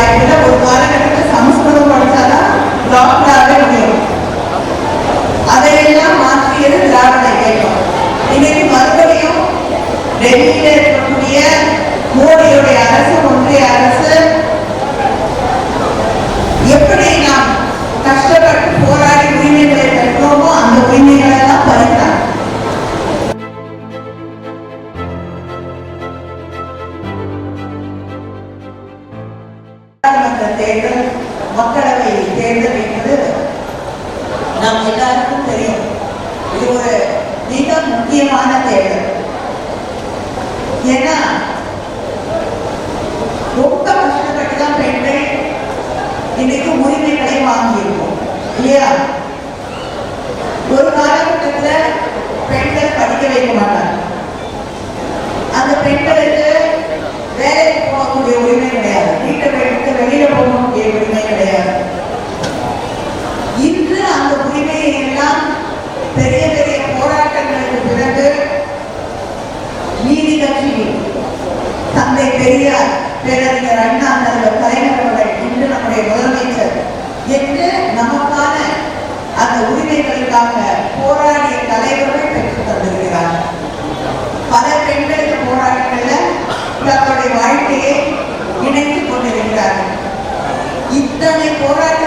வாழ்க்கையில் ஒரு காலகட்டத்தில் சமஸ்கிருதம் படித்தாதான் டாக்டராகவே முடியும். அதையெல்லாம் மாற்றியது திராவிட இயக்கம். இன்னைக்கு மறுபடியும் டெல்லியில் இருக்கக்கூடிய மோடியுடைய அரசு ஒன்றிய அரசு எப்படி நாம் கஷ்டப்பட்டு போராடி உரிமைகளை பெற்றோமோ அந்த உரிமைகளை தேர்தல் மக்களவை தேர்தல் என்பது நாம் எல்லாருக்கும் தெரியும். இது ஒரு மிக முக்கியமான தேர்தல். ஏன்னா ரொம்ப கஷ்டப்பட்டு தான் பெண்கள் இன்னைக்கு உரிமைகளை வாங்கியிருக்கோம். இல்லையா? ஒரு காலகட்டத்தில் பெண்கள் படிக்க வைக்க மாட்டாங்க. பெண்களுக்காக போராடிய தலைவர்கள் பெற்றுத் தந்திருக்கிறார். பல பெண்களுக்கு போராட்டங்கள்ல தங்களுடைய வாழ்க்கையை இணைத்துக் கொண்டிருக்கிறார்கள். இத்தனை போராட்ட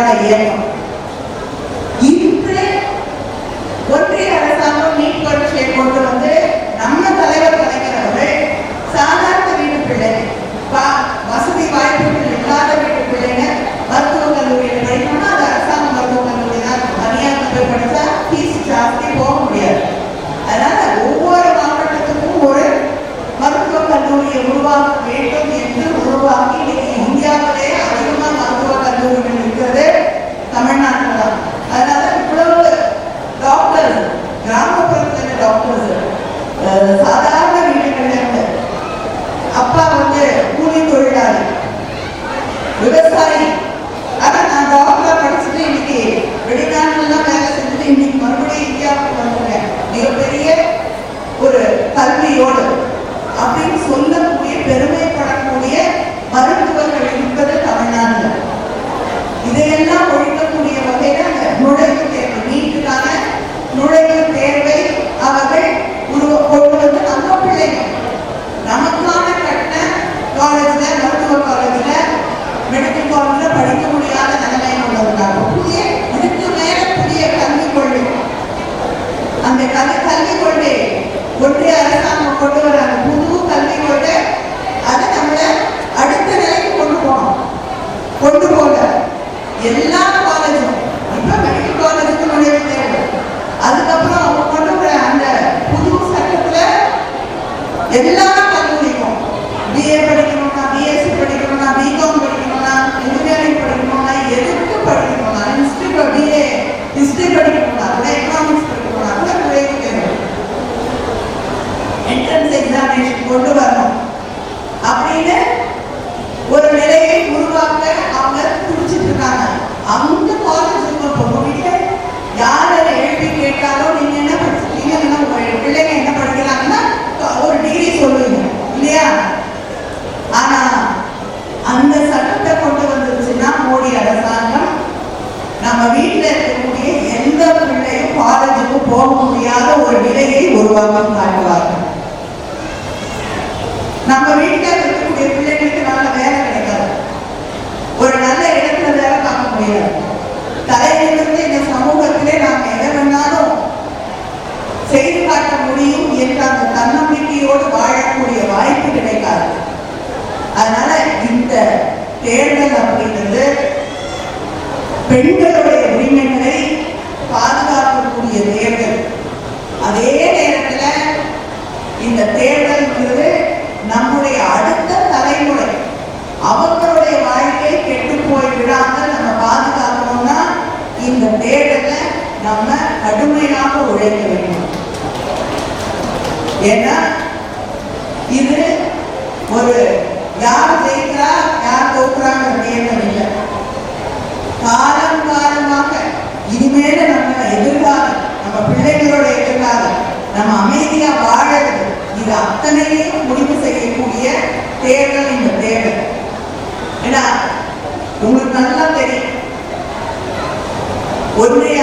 Thời. எல்லா கல்லூரிக்கும் பிஏ படிக்கணும்னா பிஎஸ்சி படிக்கணும்னா பிகாம் படிக்கணும்னா இன்ஜினியரிங் படிக்கணும்னா எதுக்கு படிக்கணும்னா? ஹிஸ்ட்ரி பிஏ ஹிஸ்ட்ரி படிக்கணும்னா கூட எக்கனாமிக்ஸ் முடியாத ஒரு நிலையை உருவாக்கம் காட்டுவார்கள் நம்ம வீட்டில் இருக்கக்கூடிய பிள்ளைகளுக்கு நல்ல வேலை கிடைக்காது. ஒரு நல்ல இடத்துல வேலை பார்க்க முடியாது. தலையிலிருந்து இந்த சமூகத்திலே நாம் எதை வேணாலும் செய்து காட்ட முடியும் என்ற அந்த தன்னம்பிக்கையோடு வாழக்கூடிய வாய்ப்பு கிடைக்காது. அதனால இந்த தேர்தல் அப்படின்றது பெண்களுடைய உரிமைகளை பாதுகாப்பு தேடலை நம்ம கடுமையாக உழைக்க வேண்டும். ஏன்னா இது ஒரு யார் ஜெயிக்கிறா யார் தோக்குறாங்க அப்படின்னு இல்லை. காலம் காலமாக இனிமேல நம்ம எதிர்காலம் நம்ம பிள்ளைகளோட எதிர்காலம் நம்ம அமைதியா வாழறது இது அத்தனையும் முடிவு செய்யக்கூடிய தேர்தல் ஏன்னா உங்களுக்கு நல்லா தெரியும் ஒன்றிய